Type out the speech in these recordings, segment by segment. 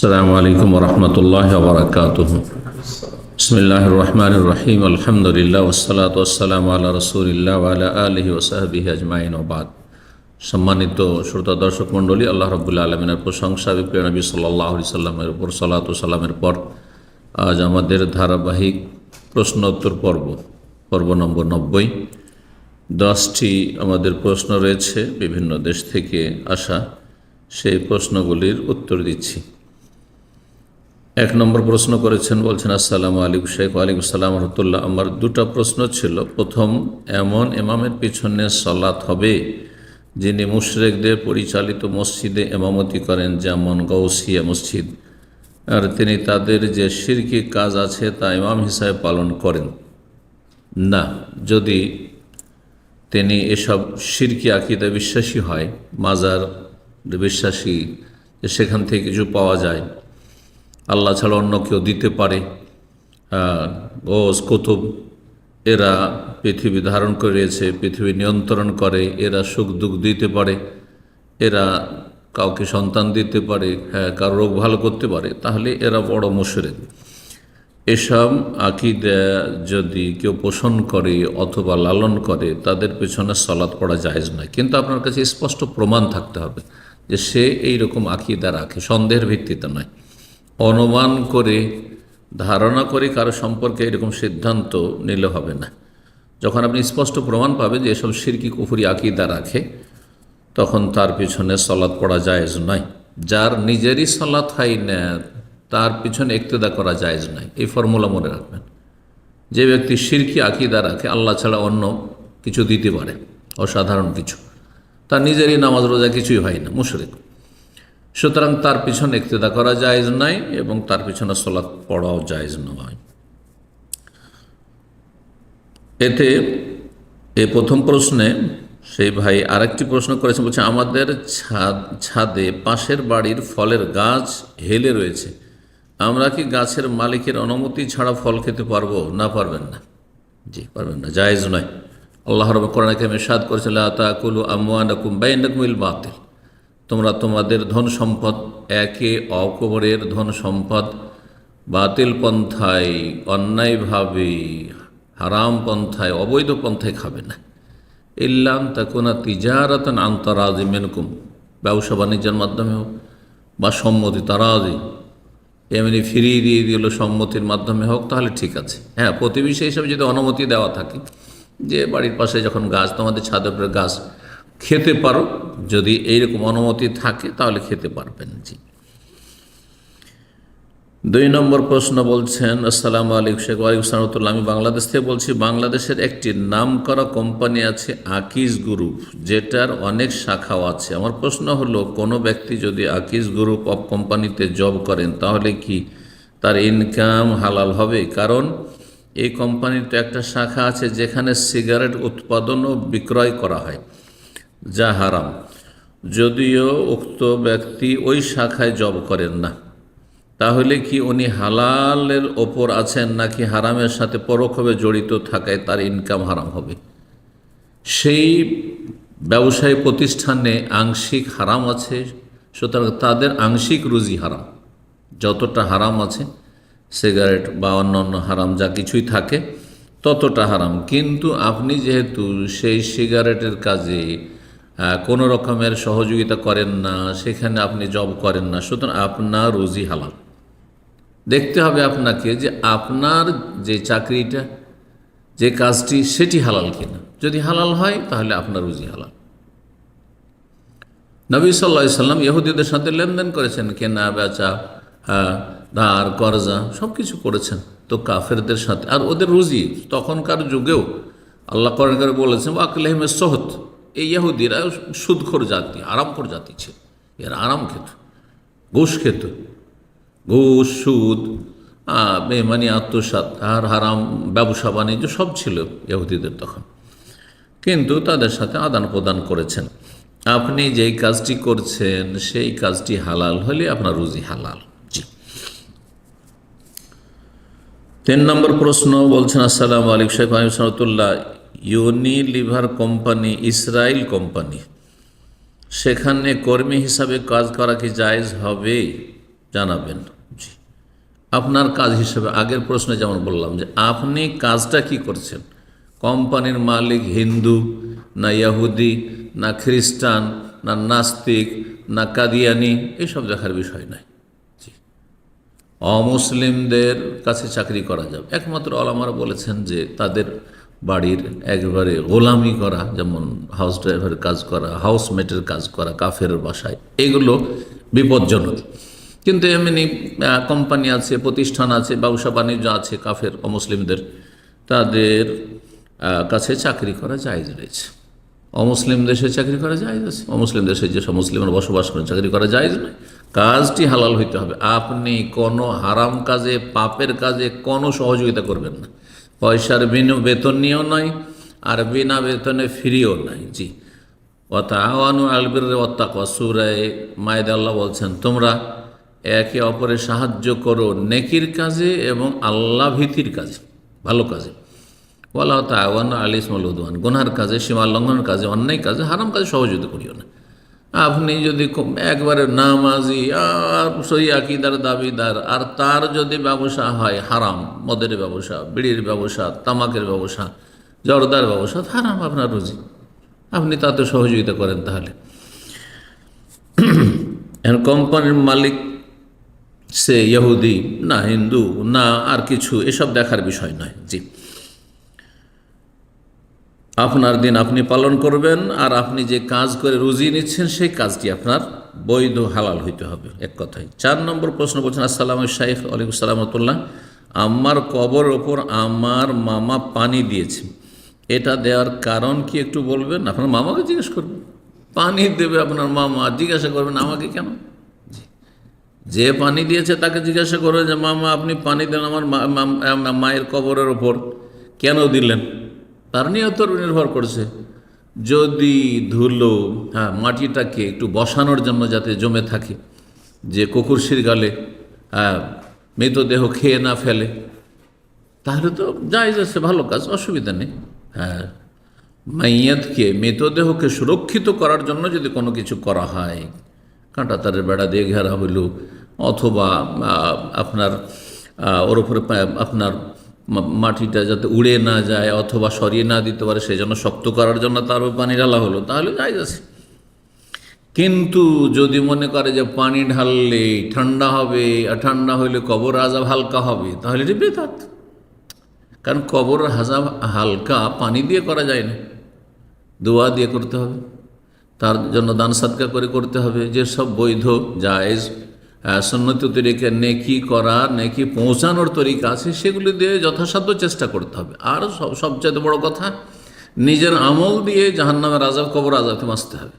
السلام عليكم ورحمة الله وبركاته بسم الله الرحمن الرحيم الحمد لله والصلاة والسلام على رسول الله وعلى آله وصحبه أجمعين وبعد সম্মানিত শ্রোতা দর্শক মণ্ডলী আল্লাহ রবুল্লা আলমিনের প্রশংসা বিপ্রিয় নবী সাল্লাহ আলি সাল্লামের উপর সালাত সালামের পর আজ আমাদের ধারাবাহিক প্রশ্ন উত্তর পর্ব পর্ব নম্বর নব্বই দশটি আমাদের প্রশ্ন রয়েছে বিভিন্ন দেশ থেকে আসা সেই প্রশ্নগুলির উত্তর দিচ্ছি এক নম্বর প্রশ্ন করেছেন, বলছেন, আসসালামু আলাইকুম শেখ, ওয়ালাইকুম সালাম রহমতুল্লাহ। আমার দুটো প্রশ্ন ছিল। প্রথম, এমন এমামের পিছনে সলাৎ হবে যিনি মুশরেকদের পরিচালিত মসজিদে এমামতি করেন যেমন গৌসিয়া মসজিদ? আর তিনি তাদের যে সিরকি কাজ আছে তা ইমাম হিসাবে পালন করেন? না, যদি তিনি এসব সিরকি আকিদা বিশ্বাসী হয়, মাজার বিশ্বাসী, সেখান থেকে কিছু পাওয়া যায়। আল্লাহ ছাড়া অন্য কেউ দিতে পারে। গোস কুতুব, এরা পৃথিবী ধারণ করে রয়েছে, পৃথিবী নিয়ন্ত্রণ করে, এরা সুখ দুঃখ দিতে পারে, এরা কাউকে সন্তান দিতে পারে হ্যাঁ কারও রোগ ভালো করতে পারে, তাহলে এরা বড় মুশরেক। এসব আকিদা যদি কেউ পোষণ করে অথবা লালন করে, তাদের পেছনে সলাৎ পড়া জায়েজ নয়। কিন্তু আপনার কাছে স্পষ্ট প্রমাণ থাকতে হবে যে সে এই রকম আকিদা রাখে, সন্দেহের ভিত্তিতে নয়। অনুমান করে, ধারণা করে কারও সম্পর্কে এরকম সিদ্ধান্ত নিলে হবে না। যখন আপনি স্পষ্ট প্রমাণ পাবেন যে এসব সিরকি কুফুরি আকিদা রাখে, তখন তার পিছনে সলাৎ পড়া জায়েজ নয়। যার নিজেরই সলাৎ হয় না, তার পিছনে একতেদা করা জায়েজ নয়। এই ফর্মুলা মনে রাখবেন। যে ব্যক্তি সিরকি আকিদা রাখে, আল্লাহ ছাড়া অন্য কিছু দিতে পারে, অসাধারণ কিছু। তার নিজেরই নামাজ রোজা কিছুই হয় না, মুশরিক। সুতরাং তার পিছনে ইক্তেদা করা জায়েজ নাই এবং তার পিছনে সলাৎ পড়াও জায়েজ নয়। এতে এই প্রথম প্রশ্নে সেই ভাই আরেকটি প্রশ্ন করেছে বলছে আমাদের ছাদ, ছাদে পাশের বাড়ির ফলের গাছ হেলে রয়েছে। আমরা কি গাছের মালিকের অনুমতি ছাড়া ফল খেতে পারব? না, পারবেন না। জি, পারবেন না, জায়েজ নয়। আল্লাহ রব কোরআনকে মেশাদ করেছিল তাকুলু আমওয়ানাকুম বাইনাকুমিল বাতিল। তোমরা তোমাদের ধন সম্পদ একে অকবরের ধন সম্পদ বাতিল পন্থায়, অন্যায়ভাবে, হারাম পন্থায়, অবৈধ পন্থায় খাবে না। ইল্লাম তাকুনা তিজারাতন আন্তরাজি মেনকুম। ব্যবসা বাণিজ্যের মাধ্যমে হোক বা সম্মতি তারাজি। এমনি ফিরিয়ে দিয়ে দিল সম্মতির মাধ্যমে হোক, তাহলে ঠিক আছে। হ্যাঁ প্রতিবেশী হিসাবে যদি অনুমতি দেওয়া থাকে, যে বাড়ির পাশে যখন গাছ, তোমাদের ছাদের উপরে গাছ খেতে পারো। যদি এইরকম অনুমতি থাকে, তাহলে খেতে পারবেন জি। দুই নম্বর প্রশ্ন বলছেন, আসসালাম আলাইকুম শেখ সালামতুল্লাহ আমি বাংলাদেশ থেকে বলছি, বাংলাদেশের একটি নাম করা কোম্পানি আছে, আকিজ গ্রুপ, যেটার অনেক শাখাও আছে। আমার প্রশ্ন হলো, কোনো ব্যক্তি যদি আকিজ গ্রুপ অফ কোম্পানিতে জব করেন, তাহলে কি তার ইনকাম হালাল হবে? কারণ এই কোম্পানির তো একটা শাখা আছে, যেখানে সিগারেট উৎপাদন ও বিক্রয় করা হয়। যা হারাম। যদিও উক্ত ব্যক্তি ওই শাখায় জব করেন না। তাহলে কি উনি হালালের ওপর আছেন নাকি হারামের সাথে পরোক্ষভাবে জড়িত থাকায় তার ইনকাম হারাম হবে? সেই ব্যবসায়ী প্রতিষ্ঠানে আংশিক হারাম আছে, সুতরাং তাদের আংশিক রুজি হারাম। যতটা হারাম আছে, সিগারেট বা অন্যান্য হারাম যা কিছুই থাকে, ততটা হারাম। কিন্তু আপনি যেহেতু সেই সিগারেটের কাজে কোনো রকমের সহযোগিতা করেন না, সেখানে আপনি জব করেন না। সুতরাং আপনার রুজি হালাল। দেখতে হবে আপনাকে যে আপনার যে চাকরিটা, যে কাজটি, সেটি হালাল কিনা। যদি হালাল হয়, তাহলে আপনার রুজি হালাল। নবী সাল্লা সাল্লাম ইহুদিদের সাথে লেনদেন করেছেন, কেনা, বেচা ধার, করজা সব কিছু করেছেন। তো কাফেরদের সাথে, আর ওদের রুজি তখনকার যুগেও আল্লাহ করেন করে বলেছেন ওয়াকলেহমের সহত এই ইহুদিরা সুদখোর জাতি, আরামখোর জাতি ছিল। এরা আরাম খেত, ঘুষ খেত। ঘুষ, সুদ বেমানি আত্মসাত আর হারাম, ব্যবসা, বাণিজ্য সব ছিল ইহুদিদের তখন। কিন্তু তাদের সাথে আদান প্রদান করেছেন। আপনি যেই কাজটি করছেন, সেই কাজটি হালাল হলে আপনার রুজি হালাল। জি। তিন নম্বর প্রশ্ন বলছেন, আসসালামু আলিক আলিম সাহতুল্লাহ ইউনিলিভার কোম্পানি ইসরায়েল কোম্পানি সেখানে কর্মী হিসাবে কাজ করা কি জায়েজ হবে? জানাবেন। জি। আপনার কাজ হিসেবে আগের প্রশ্নে যেমন বললাম যে, আপনি কাজটা কি করছেন? কোম্পানির মালিক হিন্দু, না ইয়াহুদি না খ্রিস্টান, না নাস্তিক, না কাদিয়ানি, এসব দেখার বিষয় জি। অমুসলিমদের কাছে চাকরি করা যাবে। একমাত্র আলামারা বলেছেন যে, তাদের বাড়ির একবারে গোলামি করা, যেমন হাউস ড্রাইভারের কাজ করা হাউসমেটের কাজ করা, কাফের বাসায়, এগুলো বিপজ্জনক। কিন্তু এমনি কোম্পানি আছে, প্রতিষ্ঠান আছে, ব্যবসা বাণিজ্য আছে, কাফের অমুসলিমদের তাদের কাছে চাকরি করা জায়জ রয়েছে। অমুসলিম দেশে চাকরি করা জায়জ আছে অমুসলিম দেশে যেসব মুসলিমরা বসবাস করেন চাকরি করা জায়জ নয়। কাজটি হালাল হইতে হবে। আপনি কোনো হারাম কাজে, পাপের কাজে কোনো সহযোগিতা করবেন না। পয়সার বিনু বেতন নিয়েও নয়, আর বিনা বেতনে ফ্রিও নয়। জি। ওয়াতাওয়ানু আলবির ওয়াত্তাকওয়া সুরায় মায়েদ আল্লাহ বলছেন, তোমরা একে অপরে সাহায্য করো নেকির কাজে এবং আল্লাহ ভীতির কাজে, ভালো কাজে। ওয়াল্লাহ তাওয়ান আলী ইসমুল উদ্দান গুনহার কাজে, সীমা লঙ্ঘনের কাজে, অন্যায় কাজে, হারাম কাজে সহযোগিতা করিও না। আপনি যদি একবারে নামাজি, আর সই আকিদার দাবিদার, আর তার যদি ব্যবসা হয় হারাম, মদের ব্যবসা, বিড়ির ব্যবসা, তামাকের ব্যবসা, জর্দার ব্যবসা হারাম আপনার রুজি। আপনি তাতে সহযোগিতা করেন তাহলে। কোম্পানির মালিক সে ইহুদি, না হিন্দু, না আর কিছু, এসব দেখার বিষয় নয়। জি। আপনার দিন আপনি পালন করবেন আর আপনি যে কাজ করে রুজি নিচ্ছেন, সেই কাজটি আপনার বৈধ হালাল হইতে হবে। এক কথায়। চার নম্বর প্রশ্ন বলছেন, আসসালাম শাইখ আলাইকুম সালামতুল্লাহ আমার কবর ওপর আমার মামা পানি দিয়েছে। এটা দেওয়ার কারণ কি একটু বলবেন? আপনার মামাকে জিজ্ঞেস করবেন। পানি দেবে আপনার মামা, জিজ্ঞাসা করবেন, আমাকে কেন? যে পানি দিয়েছে তাকে জিজ্ঞাসা করবে যে, মামা, আপনি পানি দেন আমার মায়ের কবরের ওপর কেন দিলেন? তার নিয়তর নির্ভর করছে। যদি ধুলো হ্যাঁ মাটিটাকে একটু বসানোর জন্য যাতে জমে থাকে, যে কুকুরশির গালে হ্যাঁ মৃতদেহ খেয়ে না ফেলে, তাহলে তো যাই যাচ্ছে, ভালো কাজ, অসুবিধা নেই। হ্যাঁ মাইয়াতকে মৃতদেহকে সুরক্ষিত করার জন্য যদি কোনো কিছু করা হয়, কাঁটা তারের বেড়া দিয়ে ঘেরা হইল, অথবা আপনার ওর উপরে আপনার মাটিটা যাতে উড়ে না যায় অথবা সরিয়ে না দিতে পারে সেই জন্য শক্ত করার জন্য তার পানি ঢালা হলো, তাহলে যাই যাচ্ছে। কিন্তু যদি মনে করে যে পানি ঢাললে ঠান্ডা হবে, আর ঠান্ডা হইলে কবর আজাব হালকা হবে, তাহলে এটি বেদাত। কারণ কবর হাজাব হালকা পানি দিয়ে করা যায় না। দোয়া দিয়ে করতে হবে। তার জন্য দান সাদকা করে করতে হবে। যেসব বৈধ, জায়েজ সন্ন্যত তরিকে, নেকি করা, নেকি পৌঁছানোর তরিকা আছে, সেগুলি দিয়ে যথাসাধ্য চেষ্টা করতে হবে। আর সব সবচেয়ে বড় কথা, নিজের আমল দিয়ে জাহান্নামের আজাব কবর আজাবতে বাঁচতে হবে।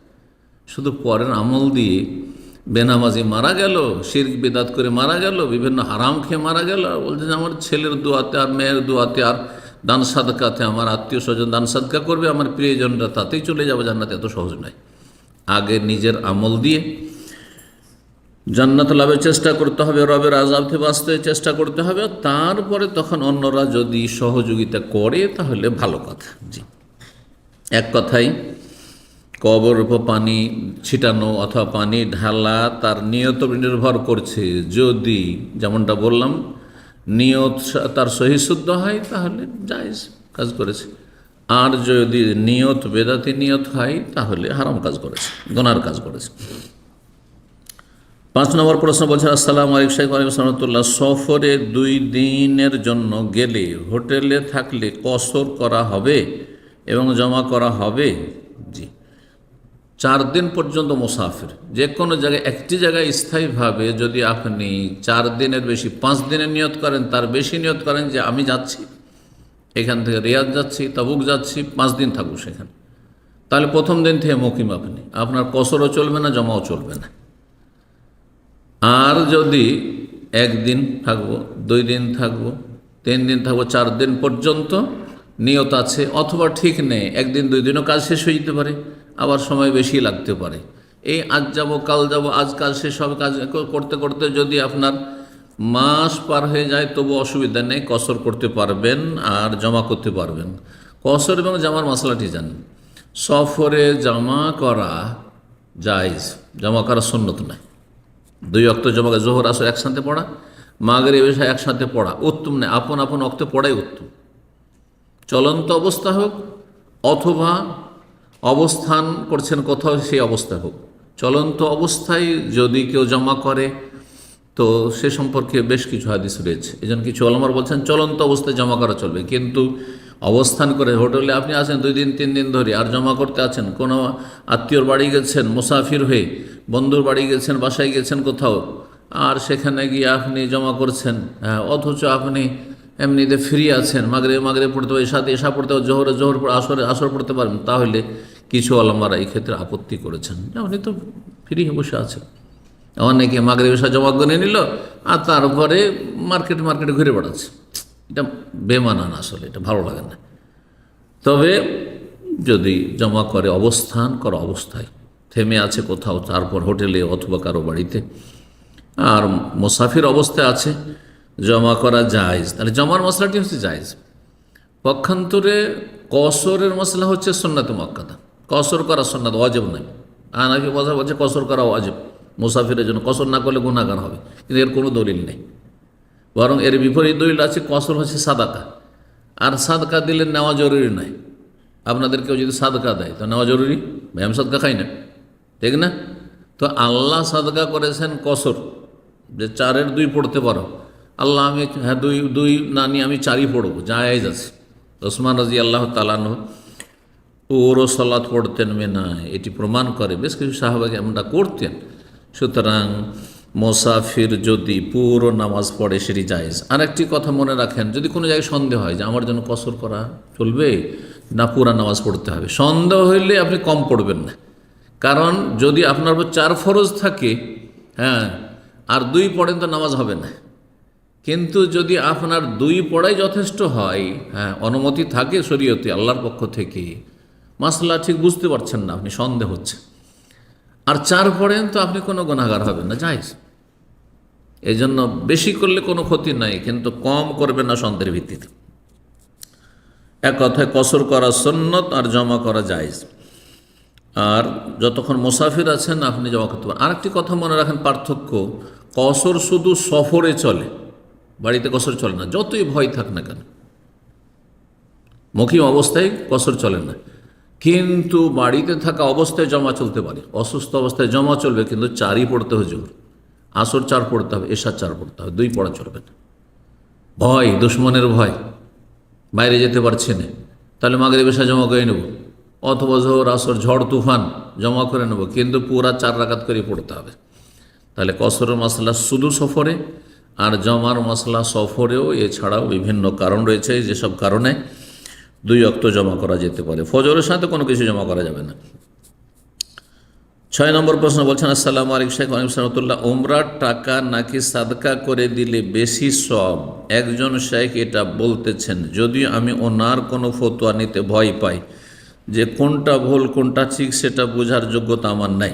শুধু পরের আমল দিয়ে বেনামাজি মারা গেল শির বেদাত করে মারা গেল, বিভিন্ন হারাম খেয়ে মারা গেল, বলছে যে আমার ছেলের দোয়াতে আর মেয়ের দোয়াতে আর দান সাদকাতে, আমার আত্মীয় স্বজন দান সাদকা করবে, আমার প্রিয়জনরা তাতেই চলে যাবে, জান্নাতে এত সহজ নয়। আগে নিজের আমল দিয়ে জান্নাত লাভের চেষ্টা করতে হবে, রবের আজাব থেকে বাঁচতে চেষ্টা করতে হবে। তারপরে তখন অন্যরা যদি সহযোগিতা করে, তাহলে ভালো কথা। জি। এক কথাই কবর উপর পানি ছিটানো অথবা পানি ঢালা, তার নিয়ত নির্ভর করছে। যদি, যেমনটা বললাম, নিয়ত তার সহিশুদ্ধ হয়, তাহলে জায়জ কাজ করেছে। আর যদি নিয়ত বেদাতি নিয়ত হয়, তাহলে হারাম কাজ করেছে, গোনার কাজ করেছে। পাঁচ নম্বর প্রশ্ন বলছে আসসালাম সালামতুল্লাহ সফরে দুই দিনের জন্য গেলে হোটেলে থাকলে কসর করা হবে এবং জমা করা হবে? জি। চার দিন পর্যন্ত মুসাফির। যে কোনো জায়গায়, একটি জায়গায় স্থায়ীভাবে যদি আপনি চার দিনের বেশি, পাঁচ দিনের নিয়ত করেন, তার বেশি নিয়ত করেন যে আমি যাচ্ছি, এখান থেকে রিয়াদ যাচ্ছি, তাবুক যাচ্ছি, পাঁচ দিন থাকব সেখানে। তাহলে প্রথম দিন থেকে মকিম আপনি। আপনার কসরও চলবে না, জমাও চলবে না। আর যদি একদিন থাকব, দুই দিন থাকব, তিন দিন থাকব, চার দিন পর্যন্ত নিয়ত আছে, অথবা ঠিক নেই, একদিন, দুই দিনও কাজ শেষ হয়ে যেতে পারে, আবার সময় বেশি লাগতে পারে। এই আজ যাব, কাল যাব, আজ কাজ শেষ কাজ করতে করতে যদি আপনার মাস পার হয়ে যায়, তবু অসুবিধা নেই, কসর করতে পারবেন আর জমা করতে পারবেন। কসর এবং জামার মশলাটি জানেন সফরে জমা করা জায়জ, জমা করা সন্ন্যত নয়। দুই অক্ত জমা জোহর আসর একসাথে পড়া মাগরে বেশা একসাথে পড়া, উত্তম নেই আপন আপন অক্তে পড়াই উত্তম। চলন্ত অবস্থা হোক, অথবা অবস্থান করছেন কোথাও সেই অবস্থা হোক। চলন্ত অবস্থায় যদি কেউ জমা করে, তো সে সম্পর্কে বেশ কিছু হাদিস রয়েছে। এই জন্য কিছু অলমার বলছেন, চলন্ত অবস্থায় জমা করা চলবে। কিন্তু অবস্থান করে হোটেলে আপনি আছেন দুই দিন তিন দিন ধরে আর জমা করতে আছেন। কোনো আত্মীয়র বাড়ি গেছেন মুসাফির হয়ে বন্ধুর বাড়ি গেছেন বাসায় গেছেন কোথাও আর সেখানে গিয়ে আপনি জমা করছেন। হ্যাঁ, অথচ আপনি এমনিতে ফ্রি আছেন। মাগরে মাগরে পড়তে হবে সাথে এসা পড়তে হবে জোহরে জোহর আসরে আসর পড়তে পারেন তাহলে কিছু আলমারা এই ক্ষেত্রে আপত্তি করেছেন। আপনি তো ফ্রি বসে আছেন। অনেকে মাগরে এসা জমা করে নিল আর তারপরে মার্কেট মার্কেটে ঘুরে বেড়াচ্ছে। এটা বেমানান আসলে, এটা ভালো লাগে না। তবে যদি জমা করে অবস্থান, করা অবস্থায়, থেমে আছে কোথাও, তারপর হোটেলে অথবা কারও বাড়িতে, আর মুসাফির অবস্থায় আছে, জমা করা জায়জ। তাহলে জমার মশলাটি হচ্ছে জায়জ। পক্ষান্তরে কসরের মশলা হচ্ছে সন্ন্যত মক্কাদা কসর করা সন্ন্যত অজব নয়। আনাকে কথা বলছে কসর করা অজব মুসাফিরের জন্য কসর না করলে গুণাগার হবে। কিন্তু এর কোনো দলিল নেই। বরং এর বিপরীত দলিল আছে, কসর হচ্ছে সাদাকা। আর সাদকা দিলে নেওয়া জরুরি নয় আপনাদের কেউ যদি সাদকা দেয়, তো নেওয়া জরুরি? ভাই, আমি সাদকা খাই না। ঠিক না? তো আল্লাহ সাদকা করেছেন কসর। যে চারের দুই পড়তে পারো। আল্লাহ, আমি হ্যাঁ দুই দুই না নিয়ে আমি চারই পড়ব। জায়েজ আছে। ওসমান রাজি আল্লাহ তালানো পুরো সলাৎ পড়তেন মেনা এটি প্রমাণ করে। বেশ কিছু সাহাবাকে আমরা করতেন। সুতরাং মোসাফির যদি পুরো নামাজ পড়ে সেটি জায়েজ। আর একটি কথা মনে রাখেন, যদি কোনো জায়গায় সন্দেহ হয় যে আমার জন্য কসর করা চলবে, না পুরা নামাজ পড়তে হবে। সন্দেহ হইলে আপনি কম পড়বেন না। কারণ যদি আপনার উপর চার ফরজ থাকে হ্যাঁ আর দুই পড়েন তো নামাজ হবে না। কিন্তু যদি আপনার দুই পড়াই যথেষ্ট হয় হ্যাঁ অনুমতি থাকে শরীয়তে, আল্লাহর পক্ষ থেকে, মাসলা ঠিক বুঝতে পারছেন না, আপনি সন্দেহ হচ্ছে আর চার পড়েন তো আপনি কোনো গুণাগার হবেন না যাইজ এই জন্য বেশি করলে কোনো ক্ষতি নাই, কিন্তু কম করবে না সন্দেহের ভিত্তিতে। এক কথায় কসর করা সন্ন্যত আর জমা করা জায়জ। আর যতক্ষণ মুসাফির আছেন, আপনি জমা করতে পারেন। আরেকটি কথা মনে রাখেন, পার্থক্য, কসর শুধু সফরে চলে, বাড়িতে কসর চলে না, যতই ভয় থাক না কেন। মকিম অবস্থায় কসর চলে না। কিন্তু বাড়িতে থাকা অবস্থায় জমা চলতে পারে, অসুস্থ অবস্থায় জমা চলবে, কিন্তু চারই পড়তে হবে জোর। আসর চার পড়তে হবে এসার চার পড়তে হবে, দুই পড়া চলবে না। ভয়, দুশ্মনের ভয়। বাইরে যেতে পারছে না। তাহলে মাগরে বেশা জমা করে নেব। অথবা জোর আসর, ঝড়, তুফান জমা করে নেব, কিন্তু পুরা চার রাকাত করে পড়তে হবে। তাহলে কসরের মশলা শুধু সফরে আর জমার মশলা সফরেও এছাড়াও বিভিন্ন কারণ রয়েছে। যেসব কারণে দুই অক্ত জমা করা যেতে পারে। ফজরের সাথে কোনো কিছু জমা করা যাবে না। ছয় নম্বর প্রশ্ন বলছেন, আসসালাম আলিক শেখ আলিম সাহতুল্লাহ ওমরার টাকা নাকি সাদকা করে দিলে বেশি সব? একজন শেখ এটা বলতেছেন, যদিও আমি ওনার কোনো ফতোয়া নিতে ভয় পাই, যে কোনটা ভুল, কোনটা ঠিক সেটা বোঝার যোগ্যতা আমার নাই।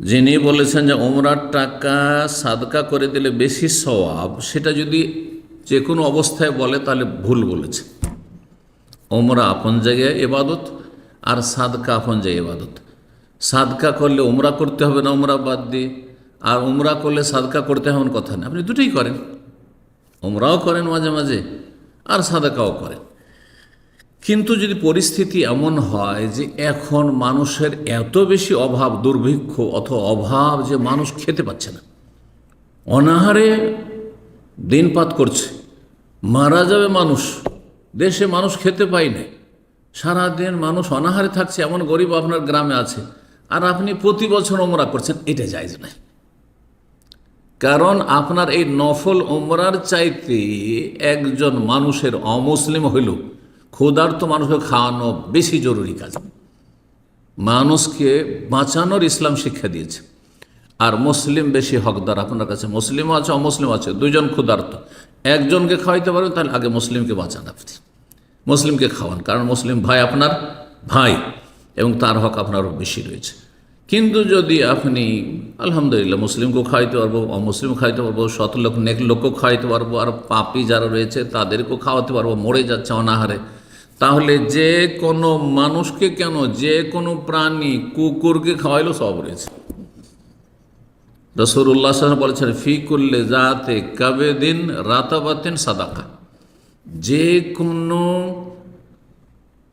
যিনি বলেছেন যে ওমরার টাকা সাদকা করে দিলে বেশি সওয়াব, সেটা যদি যে কোনো অবস্থায় বলে তাহলে ভুল বলেছে। ওমরা আপন জায়গায় এবাদত আর সাদকা আপন জায়গায় এবাদত। সাদকা করলে ওমরা করতে হবে না ওমরা বাদ দিয়ে। আর ওমরা করলে সাদকা করতে হবে কথা না। আপনি দুটোই করেন। ওমরাও করেন মাঝে মাঝে, আর সাদাকাও করেন। কিন্তু যদি পরিস্থিতি এমন হয় যে এখন মানুষের এত বেশি অভাব, দুর্ভিক্ষ অথবা অভাব যে মানুষ খেতে পাচ্ছে না। অনাহারে দিনপাত করছে। মারা যাবে মানুষ। দেশে মানুষ খেতে পায় না সারাদিন মানুষ অনাহারে থাকছে। এমন গরিব আপনার গ্রামে আছে। আর আপনি প্রতি বছর ওমরা করছেন, এটা জায়জ নাই। কারণ আপনার এই নফল ওমরার চাইতে একজন মানুষের অমুসলিম হইল, ক্ষুধার্ত মানুষকে খাওয়ানো বেশি জরুরি কাজ। মানুষকে বাঁচানোর ইসলাম শিক্ষা দিয়েছে। আর মুসলিম বেশি হকদার, আপনার কাছে মুসলিমও আছে, অমুসলিম আছে দুজন ক্ষুধার্ত। একজনকে খাওয়াইতে পারবেন তাহলে আগে মুসলিমকে বাঁচান আপনি। মুসলিমকে খাওয়ান, কারণ মুসলিম ভাই আপনার ভাই, এবং তার হক আপনারও বেশি রয়েছে। কিন্তু যদি আপনি, আলহামদুলিল্লাহ মুসলিমকেও খাওয়াইতে পারব অমুসলিম খাওয়াইতে পারব, শত লোক, নেক লোকও খাওয়াইতে পারব, আর পাপি যারা রয়েছে, তাদেরকেও খাওয়াতে পারব, মরে যাচ্ছে অনাহারে তাহলে যে কোনো মানুষকে কেন, যে কোনো প্রাণী, কুকুরকে খাওয়াইলেও সব রয়েছে। রসুল্লাহ সাল্লাম বলেছেন, ফি করলে যাতে কবে দিন রাতাবাতিন সাদাকা। যে কোনো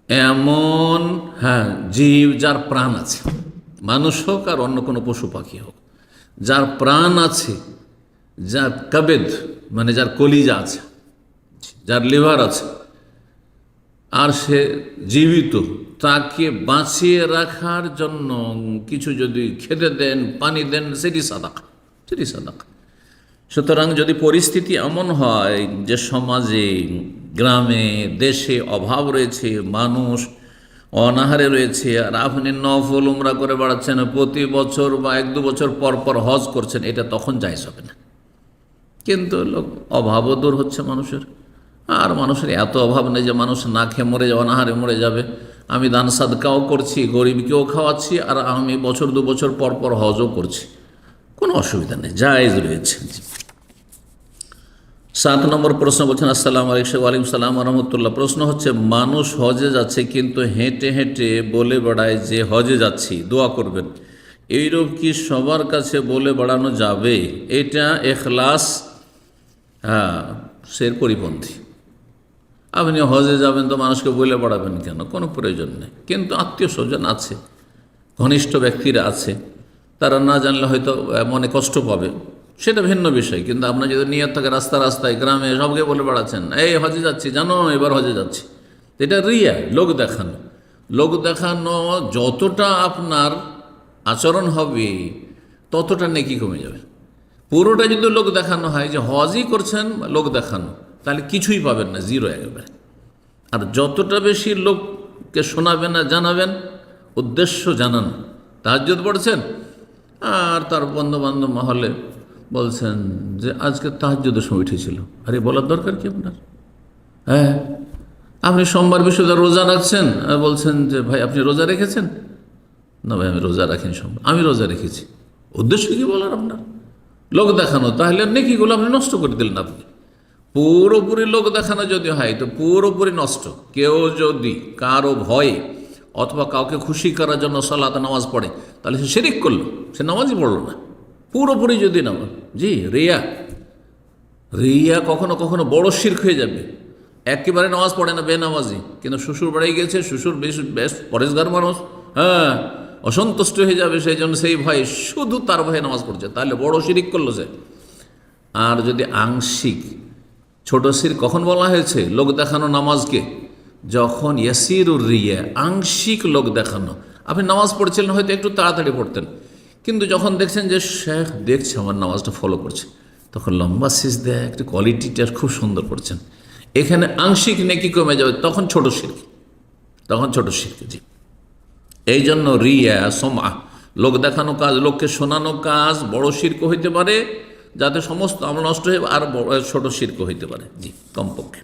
এমন হ্যাঁ জীব যার প্রাণ আছে। মানুষ হোক আর অন্য কোনো পশু পাখি হোক, যার প্রাণ আছে, যার কবেদ মানে যার কলিজা আছে, যার লিভার আছে, আর সে জীবিত, তাকে বাঁচিয়ে রাখার জন্য কিছু যদি খেতে দেন, পানি দেন, সেটি সাদাকা সেটি সাদাকা। সুতরাং যদি পরিস্থিতি এমন হয় যে সমাজে, গ্রামে, দেশে অভাব রয়েছে, মানুষ অনাহারে রয়েছে আর আপনি নফল উমরা করে বেড়াচ্ছেন, প্রতি বছর বা এক দু বছর পর পর হজ করছেন, এটা তখন যাইজ হবে না। কিন্তু লোক অভাবও দূর হচ্ছে মানুষের। আর মানুষের এত অভাব নেই যে মানুষ না খেয়ে মরে যাবে, অনাহারে মরে যাবে। আমি দান সাদকাও করছি, গরিবকেও খাওয়াচ্ছি, আর আমি বছর দু বছর পর পর হজও করছি। কোনো অসুবিধা নেই, জায়েজ রয়েছে। সাত নম্বর প্রশ্ন বলছেন, আসসালাম আলাইকুম ওয়ালাইকুম সালাম রহমতুল্লাহ। প্রশ্ন হচ্ছে, মানুষ হজে যাচ্ছে কিন্তু হেঁটে হেঁটে বলে বেড়ায় যে হজে যাচ্ছি, দোয়া করবেন। এইরূপ কি সবার কাছে বলে বেড়ানো যাবে? এটা এখলাস হ্যাঁ সের পরিপন্থী। আপনি হজে যাবেন তো মানুষকে বলে বেড়াবেন কেন? কোনো প্রয়োজন নেই। কিন্তু আত্মীয় স্বজন আছে, ঘনিষ্ঠ ব্যক্তিরা আছে, তারা না জানলে হয়তো মনে কষ্ট পাবে। সেটা ভিন্ন বিষয়, কিন্তু আপনার যদি নিয়ত থাকে রাস্তা রাস্তায়, গ্রামে সবকে বলে বেড়াচ্ছেন, এই হজে যাচ্ছি, জানো, এবার হজে যাচ্ছি। এটা রিয়া, লোক দেখানো। লোক দেখানো যতটা আপনার আচরণ হবে, ততটা নেকি কমে যাবে। পুরোটা যদি লোক দেখানো হয় যে হজই করছেন, লোক দেখানো, তাহলে কিছুই পাবেন না, জিরো একেবারে। আর যতটা বেশি লোককে শোনাবেন আর জানাবেন, উদ্দেশ্য জানান। তাহাজ্জুদ পড়ছেন? আর তার বন্ধু বান্ধব মহলে বলছেন যে আজকে তাহাজ্জুদের সময় উঠেছিল। আরে, বলার দরকার কি আপনার? হ্যাঁ আপনি সোমবার বিশ্বদার রোজা রাখছেন? আর বলছেন যে, ভাই, আপনি রোজা রেখেছেন? না ভাই, আমি রোজা রাখিনি সোমবার। আমি রোজা রেখেছি। উদ্দেশ্য কি বলার আপনার? লোক দেখানো, তাহলে নেকিগুলো আপনি নষ্ট করে দিলেন আপনি। পুরোপুরি লোক দেখানো যদি হয়, তো পুরোপুরি নষ্ট। কেউ যদি কারও ভয়ে অথবা কাউকে খুশি করার জন্য সালাত নামাজ পড়ে, তাহলে সে শিরিক করল। সে নামাজই পড়ল না। পুরোপুরি যদি নামাজ জি, রিয়া। রিয়া কখনো কখনো বড় শির্ক হয়ে যাবে। একেবারে নামাজ পড়ে না, বেনামাজি। কিন্তু শ্বশুর বাড়ি গেছে, শ্বশুর বেশ বেশ পরেশগার মানুষ। হ্যাঁ অসন্তুষ্ট হয়ে যাবে সেই জন্য সেই ভয় শুধু তার ভয়ে নামাজ পড়ছে। তাহলে বড় শিরিক করল সে। আর যদি আংশিক, ছোট শির কখন বলা হয়েছে? লোক দেখানো নামাজকে। যখন ইয়াসিরুর রিয়া আংশিক লোক দেখানো। আপনি নামাজ পড়ছিলেন, হয়তো একটু তাড়াতাড়ি পড়তেন। কিন্তু যখন দেখছেন যে শেখ দেখছে, আমার নামাজটা ফলো করছে, তখন লম্বা সিজ দেয় একটু কোয়ালিটিটা খুব সুন্দর করছেন। এখানে আংশিক নেকি কমে যাবে? তখন ছোট শির তখন ছোট শির জি। এই জন্য রিয়া সমা লোক দেখানো কাজ, লোককে শোনানো কাজ বড় শির্ক হইতে পারে, যাতে সমস্ত আমল নষ্ট হয়ে আর ছোট শির্ক হইতে পারে, জি, কমপক্ষে।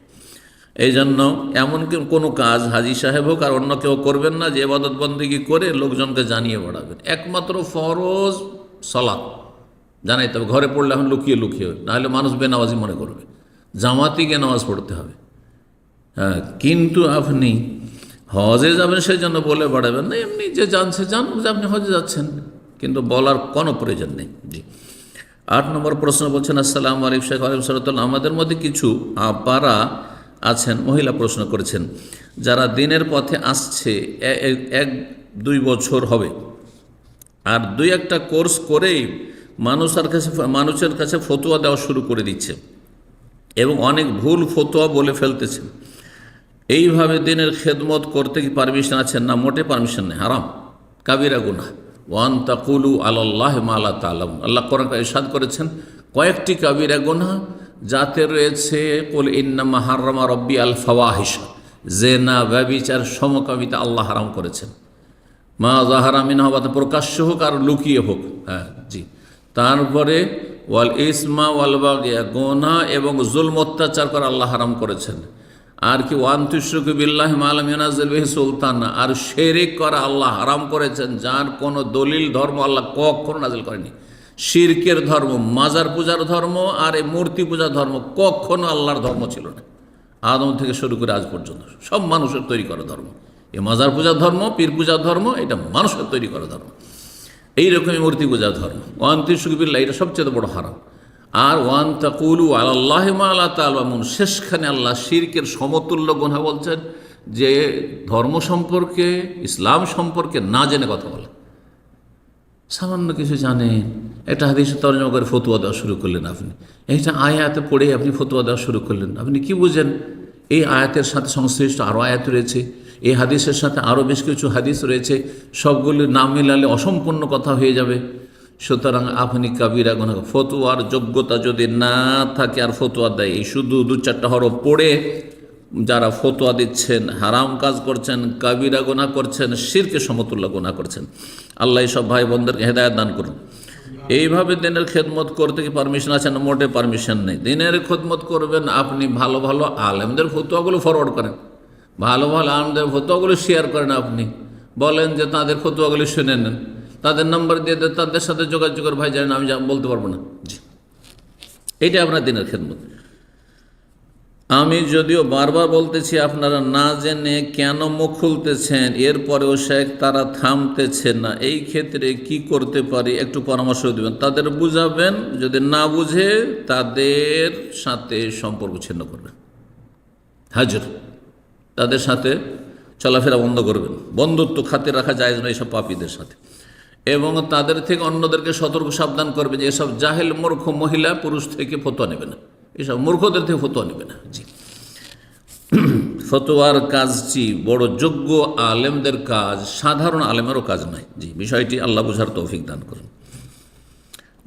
এই জন্য এমন কোনো কাজ হাজি সাহেব হোক আর অন্য কেউ করবেন না যে এবাদত বন্দিগি করে লোকজনকে জানিয়ে বাড়াবেন। একমাত্র ফরজ সলাৎ জানাই তবে ঘরে পড়লে এখন লুকিয়ে লুকিয়ে নাহলে মানুষ বেনামাজি মনে করবে। জামাতি গিয়ে নামাজ পড়তে হবে। হ্যাঁ কিন্তু আপনি হজে যাবেন সেই জন্য বলে বাড়াবেন না। এমনি যে জানছে জানুক যে আপনি হজে যাচ্ছেন। কিন্তু বলার কোনো প্রয়োজন নেই। জি। আট নম্বর প্রশ্ন বলছেন, আসসালাম আলাইকুম শেখ আলিম সালাতুল আমাদের মধ্যে কিছু আপারা আছেন, মহিলা প্রশ্ন করেছেন, যারা দিনের পথে আসছে এক, দুই বছর হবে। আর দুই একটা কোর্স করেই মানুষের কাছে মানুষের কাছে ফতুয়া দেওয়া শুরু করে দিচ্ছে এবং অনেক ভুল ফতোয়া বলে ফেলতেছে। এইভাবে দিনের খেদমত করতে কি পারমিশন আছেন না, মোটে পারমিশন নেই, হারাম। কাবিরা গুনা ওয়ান তাকুলু আল্লাহ মালা তালাম আল্লাহ কোরআন ইরশাদ করেছেন, কয়েকটি কাবিরা গুনা যাতে রয়েছে, কুল ইন্নামা হারামা রব্বি আল ফাওয়াহিসা জেনা, ব্যবিচার, সমকামিতা আল্লাহ হারাম করেছেন। মা জাহারা মিন প্রকাশ্য হোক আর লুকিয়ে হোক। হ্যাঁ জি। তারপরে, ওয়াল ইসমা ওয়াল বাগিয়া গোনা এবং জুলম অত্যাচার করে আল্লাহ হারাম করেছেন। আর কি ওয়ান তুশরুক বিল্লাহ মালাম ইনাজুল বিহি সুলতান আর শেরিক করা আল্লাহ হারাম করেছেন, যার কোনো দলিল, ধর্ম আল্লাহ কখনো নাজিল করেনি। শিরকের ধর্ম, মাজার পূজার ধর্ম আর এই মূর্তি পূজার ধর্ম কখনো আল্লাহর ধর্ম ছিল না। আদম থেকে শুরু করে আজ পর্যন্ত সব মানুষের তৈরি করা ধর্ম। এই মাজার পূজার ধর্ম, পীর পূজার ধর্ম, এটা মানুষের তৈরি করা ধর্ম। এইরকমই মূর্তি পূজার ধর্ম। ওয়ান তিরসুকবিল্লা এটা সবচেয়ে বড় হারাম। আর ওয়ান তাকুলু আল্লাহ আল্লাহ তালমুন, শেষখানে আল্লাহ শিরকের সমতুল্য গুণা বলছেন যে ধর্ম সম্পর্কে, ইসলাম সম্পর্কে না জেনে কথা বলে। সামান্য কিছু জানেন একটা হাদিস তর্জমা করে ফতুয়া দেওয়া শুরু করলেন আপনি। এইটা আয়াতে পড়ে আপনি ফতুয়া দেওয়া শুরু করলেন। আপনি কি বুঝেন? এই আয়াতের সাথে সংশ্লিষ্ট আরও আয়াত রয়েছে, এই হাদিসের সাথে আরও বেশ কিছু হাদিস রয়েছে, সবগুলি নাম মিলালে অসম্পূর্ণ কথা হয়ে যাবে। সুতরাং আপনি কাবিরা গোনা ফতুয়ার যোগ্যতা যদি না থাকে আর ফতুয়া দেয়, এই শুধু দু চারটা হরফ পড়ে যারা ফতোয়া দিচ্ছেন, হারাম কাজ করছেন, কাবিরা গোনা করছেন, শিরকে সমতুল্য গোনা করছেন, আল্লাহ সব ভাই বোনদেরকে হেদায়ত দান করুন। এইভাবে দিনের খেদমত করতে কি পারমিশন আছে না? মোটে পারমিশন নেই। দিনের খেদমত করবেন আপনি ভালো ভালো আলেমদের ফতুয়াগুলো ফরওয়ার্ড করেন। ভালো ভালো আলেমদের ফতুয়াগুলো শেয়ার করেন আপনি। বলেন যে তাদের ফতুয়াগুলি শুনে নেন। তাদের নাম্বার দিয়ে দেন, তাদের সাথে যোগাযোগের ভাই জানেন, আমি বলতে পারব না। জি। এটা আপনার দিনের খেদমত। আমি যদিও বারবার বলতেছি, আপনারা না জেনে কেন মুখ খুলতেছেন? এরপরেও শেখ তারা থামতেছেন না। এই ক্ষেত্রে কি করতে পারি? একটু পরামর্শ দেবেন। তাদের বুঝাবেন, যদি না বুঝে, তাদের সাথে সম্পর্ক ছিন্ন করবেন। হাজর। তাদের সাথে চলাফেরা বন্ধ করবেন। বন্ধুত্ব খাতে রাখা যায় না এইসব পাপীদের সাথে। এবং তাদের থেকে অন্যদেরকে সতর্ক সাবধান করবে যে এসব জাহেল, মূর্খ মহিলা, পুরুষ থেকে ফতোয়া নেবে না। এসব মূর্খদের থেকে ফতোয়া নেবে না। জি ফতোয়ার কাজটি বড় যোগ্য আলেমদের কাজ, সাধারণ আলেমেরও কাজ নয়। জি, বিষয়টি আল্লাহ বুঝার তৌফিক দান করুন।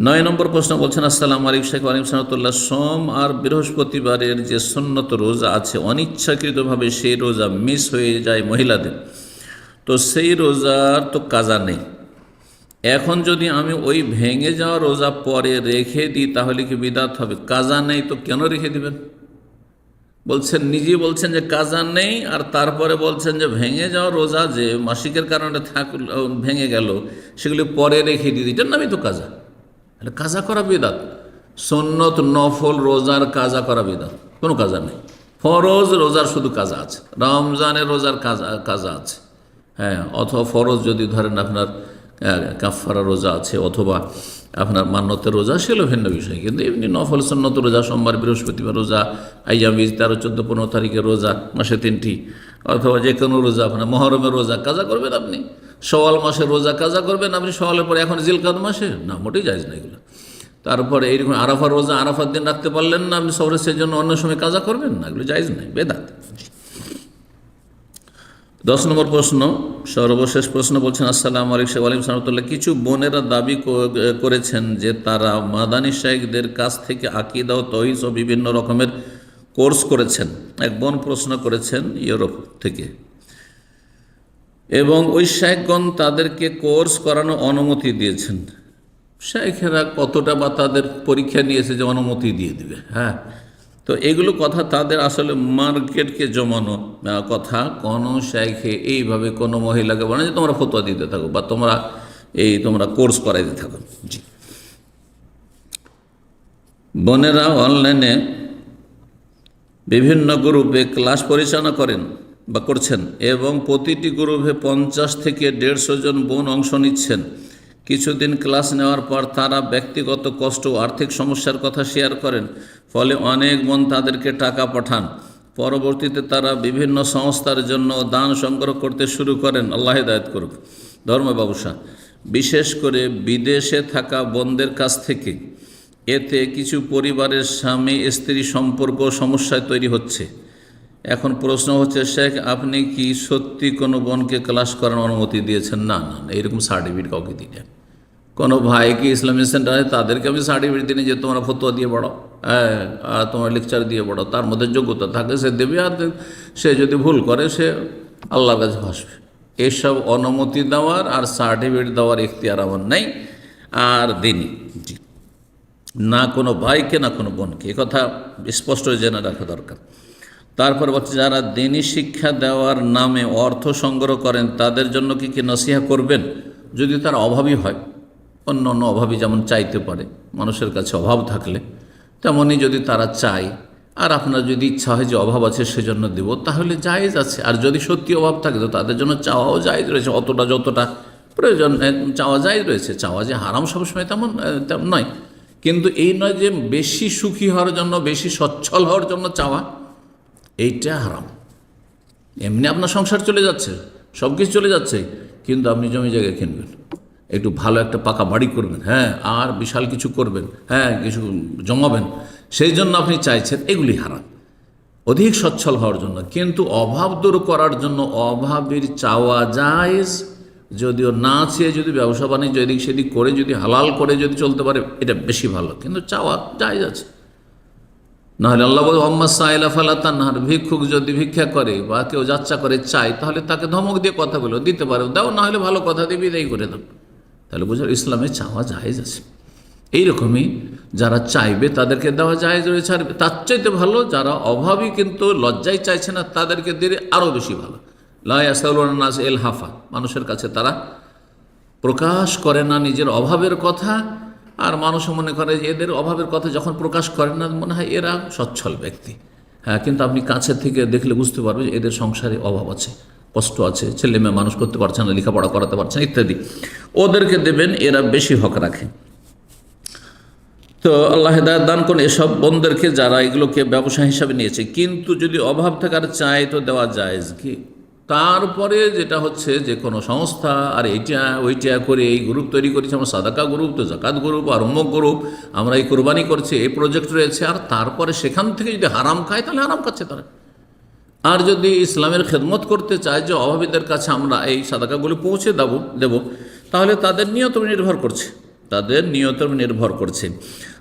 নয় নম্বর প্রশ্ন বলছেন, আসসালাম আলিক শেখ আলিম সাহতুল্লাহ সোম আর বৃহস্পতিবারের যে সন্ন্যত রোজা আছে, অনিচ্ছাকৃতভাবে সেই রোজা মিস হয়ে যায় মহিলাদের। তো সেই রোজার তো কাজা নেই। এখন যদি আমি ওই ভেঙে যাওয়া রোজা পরে রেখে দিই, তাহলে কি বিদাত হবে? কাজা নেই তো কেন রেখে দিবেন? বলছেন, নিজেই বলছেন যে কাজা নেই, আর তারপরে বলছেন যে ভেঙে যাওয়া রোজা যে মাসিকের কারণে থাক ভেঙে গেল, সেগুলি পরে রেখে দিই এটার নামই তো কাজা। তাহলে কাজা করা বিদাত। সন্নত নফল রোজার কাজা করা বিদাত। কোনো কাজা নেই। ফরজ রোজার শুধু কাজা আছে। রমজানের রোজার কাজা কাজা আছে। হ্যাঁ অথবা ফরজ যদি ধরেন আপনার কাফারা রোজা আছে অথবা আপনার মান্যতের রোজা, সেগুলো ভিন্ন বিষয়। কিন্তু এমনি নফল, সন্নত রোজা, সোমবার বৃহস্পতিবার রোজা আইয়ামিজ তেরো, চোদ্দ, পনেরো তারিখের রোজা, মাসে তিনটি। অথবা যে কোনো রোজা, আপনার মহরমের রোজা, কাজা করবেন আপনি। সওয়াল মাসে রোজা, কাজা করবেন আপনি। সওয়ালের পরে এখন জিলকাদ মাসে? না, মোটেই যাইজ না এগুলো। তারপরে এইরকম আরাফার রোজা, আরাফার দিন রাখতে পারলেন না আপনি শহরের সেজন্য অন্য সময় কাজা করবেন না, এগুলো যাইজ নাই, বেদাত। দশ নম্বর প্রশ্ন, সর্বশেষ প্রশ্ন বলছেন, আসসালাম আলিক শেখ আলিম সালামতুল্লাহ কিছু বোনেরা দাবি করেছেন যে তারা মাদানী শাইকদের কাছ থেকে আকিদা ও তহিস ও বিভিন্ন রকমের কোর্স করেছেন। এক বোন প্রশ্ন করেছেন ইউরোপ থেকে। এবং ওই শাইকগণ তাদেরকে কোর্স করানো অনুমতি দিয়েছেন। শাইখেরা কতটা বা তাদের পরীক্ষা নিয়েছে যে অনুমতি দিয়ে দিবে হ্যাঁ? তো এগুলো কথা তাদের আসলে মার্কেটকে জমানো কথা। কোনো শেখে এইভাবে কোনো মহিলাকে বলে যে তোমরা ফতোয়া দিতে থাকো বা তোমরা এই তোমরা কোর্স করাইতে থাকো। জি। বোনেরা অনলাইনে বিভিন্ন গ্রুপে ক্লাস পরিচালনা করেন বা করছেন এবং প্রতিটি গ্রুপে পঞ্চাশ থেকে দেড়শো জন বোন অংশ নিচ্ছেন। কিছুদিন ক্লাস নেওয়ার পর তারা ব্যক্তিগত কষ্ট ও আর্থিক সমস্যার কথা শেয়ার করেন, ফলে অনেক বোন তাদেরকে টাকা পাঠান। পরবর্তীতে তারা বিভিন্ন সংস্থার জন্য দান সংগ্রহ করতে শুরু করেন। আল্লাহ দায়ত করুক। ধর্ম ব্যবসা। বিশেষ করে বিদেশে থাকা বোনদের কাছ থেকে। এতে কিছু পরিবারের স্বামী, স্ত্রী সম্পর্ক সমস্যায় তৈরি হচ্ছে। এখন প্রশ্ন হচ্ছে, শেখ, আপনি কি সত্যি কোনো বোনকে ক্লাস করার অনুমতি দিয়েছেন? না না এরকম সার্টিফিকেট কাউকে দিলে কোনো ভাইকে ইসলামী সেন্টারে তাদেরকে আমি সার্টিফিকেট দিই যে তোমরা ফতোয়া দিয়ে পড়ো। হ্যাঁ আর তোমার লেকচার দিয়ে পড়ো। তার মধ্যে যোগ্যতা থাকে সে দেবে আর সে যদি ভুল করে সে আল্লাহর কাছে ভাসবে এসব অনুমতি দেওয়ার আর সার্টিফিকেট দেওয়ার ইখতিয়ার আমার নেই আর দিনই জি। না কোনো ভাইকে, না কোনো বোনকে। কথা স্পষ্ট জেনে রাখা দরকার। তারপর বলছে, যারা দিনী শিক্ষা দেওয়ার নামে অর্থ সংগ্রহ করেন, তাদের জন্য কি কি নসিহা করবেন? যদি তার অভাবই হয়। অন্য অন্য অভাবী যেমন চাইতে পারে, মানুষের কাছে অভাব থাকলে, তেমনই যদি তারা চায়, আর আপনার যদি ইচ্ছা হয় যে অভাব আছে সেজন্য দেব, তাহলে জায়েজ আছে। আর যদি সত্যি অভাব থাকে, তো তাদের জন্য চাওয়াও জায়েজ রয়েছে। অতটা যতটা প্রয়োজন চাওয়া যায় রয়েছে। চাওয়া যে হারাম সবসময় তেমন তেমন নয়। কিন্তু এই নয় যে বেশি সুখী হওয়ার জন্য, বেশি সচ্ছল হওয়ার জন্য চাওয়া, এইটা হারাম। এমনি আপনার সংসার চলে যাচ্ছে সব কিছু চলে যাচ্ছে, কিন্তু আপনি জমি জায়গা কিনবেন। একটু ভালো একটা পাকা বাড়ি করবেন হ্যাঁ আর বিশাল কিছু করবেন হ্যাঁ কিছু জমাবেন। সেই জন্য আপনি চাইছেন এগুলি হারাম অধিক সচ্ছল হওয়ার জন্য। কিন্তু অভাব দূর করার জন্য অভাবের চাওয়া যায় যদিও না চেয়ে যদি ব্যবসা বাণিজ্য এদিক সেদিক করে যদি হালাল করে যদি চলতে পারে, এটা বেশি ভালো। কিন্তু চাওয়া যায় আছে। নাহলে আল্লাহ মোহাম্মদ সাইলা ফালা তান্নাহার ভিক্ষুক যদি ভিক্ষা করে বা কেউ যাচ্ছা করে চায়, তাহলে তাকে ধমক দিয়ে কথা বলো, দিতে পারো, দাও না হলে ভালো কথা দিয়ে বিদায় করে দাও। তাহলে বুঝো ইসলামে চাওয়া জায়েজ আছে। এইরকমই যারা চাইবে তাদেরকে দেওয়া যায় রয়েছে, আর তার চাইতে ভালো যারা অভাবী কিন্তু লজ্জায় চাইছে না, তাদেরকে দিলে আরও বেশি ভালো। লাস এল হাফা মানুষের কাছে তারা প্রকাশ করে না নিজের অভাবের কথা, আর মানুষ মনে করে যে এদের অভাবের কথা যখন প্রকাশ করে না, মনে হয় এরা সচ্ছল ব্যক্তি। হ্যাঁ কিন্তু আপনি কাছে থেকে দেখলে বুঝতে পারবেন যে এদের সংসারে অভাব আছে। কষ্ট আছে, ছেলে মেয়ে মানুষ করতে পারছে না, লেখাপড়া করাতে পারছে না, ইত্যাদি। ওদেরকে দেবেন, এরা বেশি হক রাখে। তো আল্লাহ হেদায়ত দান করুন, এসব বন্ধুদেরকে যারা এগুলোকে ব্যবসা হিসাবে নিয়েছে। কিন্তু যদি অভাব থাকার চায় তো দেওয়া যায় কি? তারপরে যেটা হচ্ছে যে, কোনো সংস্থা, আর এইটা, ওইটা করে এই গ্রুপ তৈরি করেছে, আমরা সাদাকা গ্রুপ, তো জাকাত গ্রুপ, আর অমুক গ্রুপ, আমরা এই কোরবানি করছি, এই প্রজেক্ট রয়েছে, আর তারপরে সেখান থেকে যদি হারাম খায়, তাহলে হারাম খাচ্ছে তারা। আর যদি ইসলামের খেদমত করতে চায় যে অভাবীদের কাছে আমরা এই সাদাকাগুলো পৌঁছে দেব দেব, তাহলে তাদের নিয়ত নির্ভর করছে। তাদের নিয়ত নির্ভর করছে।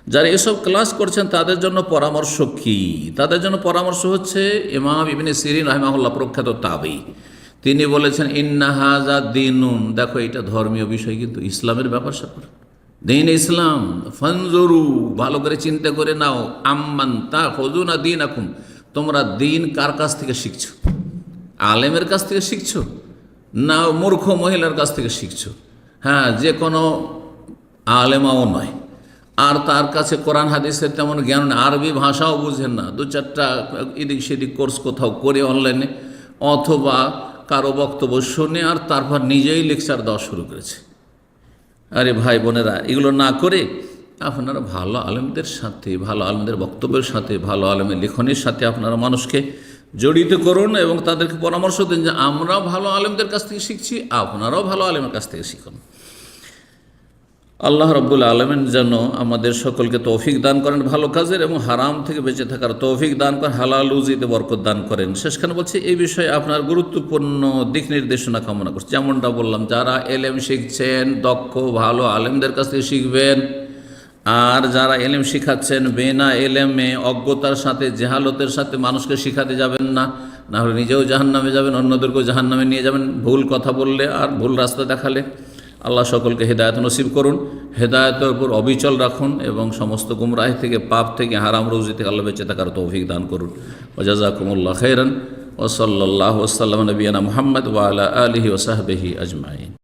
যারা এসব ক্লাস করছেন, তাদের জন্য পরামর্শ কি? তাদের জন্য পরামর্শ হচ্ছে, ইমাম ইবিনে সিরিন রহমাহুল্লাহ প্রখ্যাত তাবেই তিনি বলেছেন ইন্নাহাজা দিনুন। দেখো এটা ধর্মীয় বিষয়, কিন্তু ইসলামের ব্যাপার স্যাপার। দিন ইসলাম, ফনজরু, ভালো করে চিন্তা করে নাও। আম্মান তা খোঁজুনা দিন এখন তোমরা দিন কার কাছ থেকে শিখছো? আলেমের কাছ থেকে শিখছো? না মূর্খ মহিলার কাছ থেকে শিখছো? হ্যাঁ যে কোনো আলেমাও নয়। আর তার কাছে কোরআন, হাদিসের তেমন জ্ঞান আরবি ভাষাও বুঝেন না। দু চারটা এদিক সেদিক কোর্স কোথাও করে অনলাইনে অথবা কারও বক্তব্য শুনে আর তারপর নিজেই লেকচার দেওয়া শুরু করেছে। আরে ভাই বোনেরা, এগুলো না করে আপনারা ভালো আলেমদের সাথে, ভালো আলেমদের বক্তব্যের সাথে, ভালো আলেমের লেখনের সাথে আপনারা মানুষকে জড়িত করুন এবং তাদেরকে পরামর্শ দিন যে আমরা ভালো আলেমদের কাছ থেকে শিখছি, আপনারাও ভালো আলেমের কাছ থেকে শিখুন। আল্লাহ রব্বুল আলমেন যেন আমাদের সকলকে তৌফিক দান করেন ভালো কাজের এবং হারাম থেকে বেঁচে থাকার তৌফিক দান করেন, হালাল উজিতে বরকত দান করেন। শেষখানে বলছি, এই বিষয়ে আপনার গুরুত্বপূর্ণ দিক নির্দেশনা কামনা করছে। যেমনটা বললাম, যারা এলেম শিখছেন, দক্ষ, ভালো আলেমদের কাছ থেকে শিখবেন আর যারা এলেম শিখাচ্ছেন, বেনা এলেমে অজ্ঞতার সাথে, জেহালতের সাথে মানুষকে শিখাতে যাবেন না। না হলে নিজেও জাহান নামে যাবেন, অন্যদেরকেও জাহান নামে নিয়ে যাবেন। ভুল কথা বললে আর ভুল রাস্তা দেখালে আল্লাহ সকলকে হেদায়ত নসিব করুন। হেদায়তের উপর অবিচল রাখুন এবং সমস্ত গুমরাহ থেকে, পাপ থেকে, হারাম রুজি থেকে আল্লাহ বেঁচে থাকার তৌফিক দান করুন। ওজাজাকুমুল্লাহ খৈরন ওসল্লাহ ওসাল্লাম নবীনা মোহাম্মদ ওয়ালা আলহি ওসাহবেহি আজমাইন।